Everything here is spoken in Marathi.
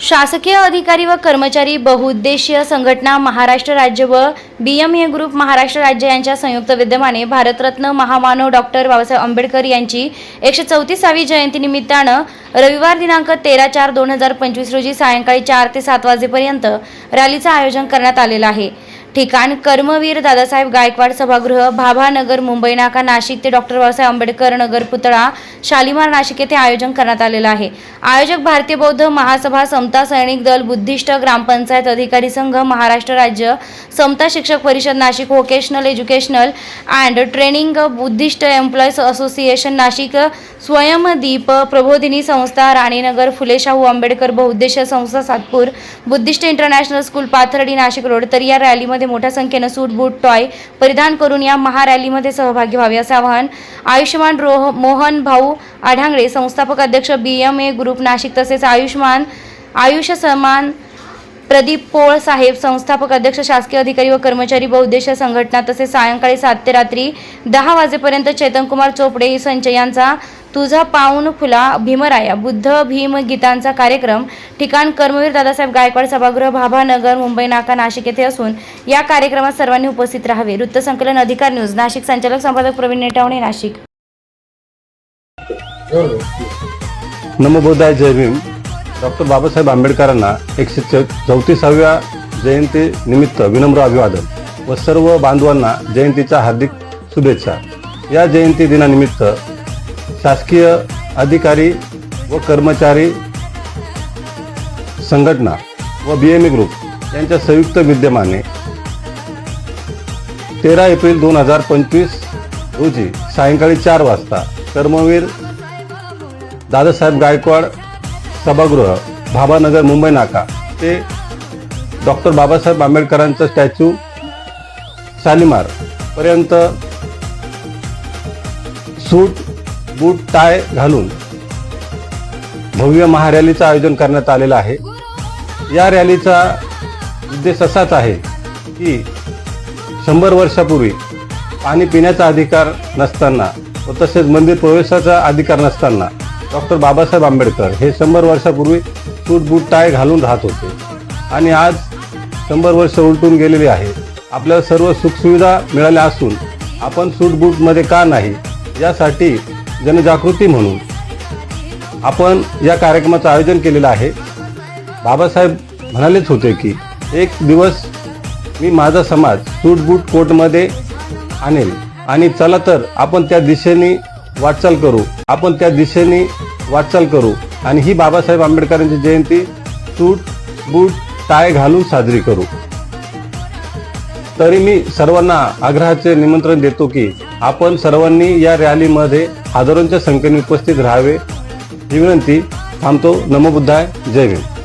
शासकीय अधिकारी व कर्मचारी बहुउद्देशीय संघटना महाराष्ट्र राज्य व B M A group Maharashtra राज्य यांच्या संयुक्त विद्यमाने भारतरत्न महामानव डॉक्टर बाबासाहेब आंबेडकर यांची एकशे चौतीसावी जयंतीनिमित्तानं रविवार दिनांक तेरा चार दोन हजार पंचवीस रोजी सायंकाळी चार ते सात वाजेपर्यंत रॅलीचं आयोजन करण्यात आलेलं आहे. ठिकाण कर्मवीर दादासाहेब गायकवाड सभागृह भाभानगर मुंबई नाका नाशिक ते डॉक्टर बाबासाहेब आंबेडकर नगर पुतळा शालिमार नाशिक येथे आयोजन करण्यात आलेलं आहे. आयोजक भारतीय बौद्ध महासभा समता सैनिक दल बुद्धिस्ट ग्रामपंचायत अधिकारी संघ महाराष्ट्र राज्य समता शिक्षक परिषद Nashik vocational educational and training Buddhist employees association Nashik Swayamdeep Prabodhini संस्था राणीनगर फुले शाहू आंबेडकर बहुउद्देशीय संस्था Satpur Buddhist international school Pathardi Nashik road तर या रॅलीमध्ये मोठ्या संख्येनं सूट बूट टॉय परिधान करून या महारॅलीमध्ये सहभागी व्हावे असे आवाहन आयुष्यमान रोह मोहन भाऊ आढांगळे संस्थापक अध्यक्ष B M A group Nashik तसेच आयुष्मान आयुष्य सन्मान प्रदीप पोळ साहेब संस्थापक अध्यक्ष शासकीय अधिकारी व कर्मचारी बहुउद्देशीय संघटना तसेच सायंकाळी सात ते रात्री दहा वाजेपर्यंत चेतनकुमार चोपडे संच यांचा तुझा पाऊन खुला भीमराया बुद्ध भीम गीतांचा कार्यक्रम ठिकाण कर्मवीर दादासाहेब गायकवाड सभागृह भाभानगर मुंबई नाका नाशिक येथे असून या कार्यक्रमात सर्वांनी उपस्थित राहावे. वृत्तसंकलन अधिकार न्यूज नाशिक संचालक संपादक प्रवीण नेटावणे नाशिक. नमोबोधाय जय भीम. डॉक्टर बाबासाहेब आंबेडकरांना एकशे चौतीसाव्या जयंती निमित्त विनम्र अभिवादन व सर्व बांधवांना जयंतीच्या हार्दिक शुभेच्छा. या जयंती दिनानिमित्त शासकीय अधिकारी व कर्मचारी संघटना व बी एम ए ग्रुप यांच्या संयुक्त विद्यमाने तेरा एप्रिल दोन हजार पंचवीस रोजी सायंकाळी चार वाजता कर्मवीर दादासाहेब गायकवाड सभागृह भाभानगर मुंबई नाका ते डॉक्टर बाबासाहेब आंबेडकरांचं स्टॅच्यू शालिमार पर्यंत सूट बूट टाय घालून भव्य महारॅलीचं आयोजन करण्यात आलेलं आहे. या रॅलीचा उद्देश असाच आहे की शंभर वर्षापूर्वी पाणी पिण्याचा अधिकार नसताना व तसेच मंदिर प्रवेशाचा अधिकार नसताना डॉक्टर बाबासाहेब आंबेडकर हे शंभर वर्षापूर्वी सूट बूट टाय घालून राहत होते. आणि आज शंभर वर्ष उलटून गेलेली आहे. आपल्याला सर्व सुखसुविधा मिळाल्या असून आपण सूट बूटमध्ये का नाही यासाठी जनजागृती म्हणून आपण या कार्यक्रमाचं आयोजन केलेलं आहे. बाबासाहेब म्हणालेच होते की एक दिवस मी माझा समाज सूट बूट कोटमध्ये आणेल आणि चला तर आपण त्या दिशेने वाटचाल करू. आपण त्या दिशेने वाटचाल करू आणि ही बाबासाहेब आंबेडकरांची जयंती सूट बूट टाय घालून साजरी करू. तरी मी सर्वांना आग्रहाचे निमंत्रण देतो की आपण सर्वांनी या रॅलीमध्ये हजारोंच्या संख्येने उपस्थित राहावे. ही विनंती थांबतो. नमोबुद्धाय जय भीम.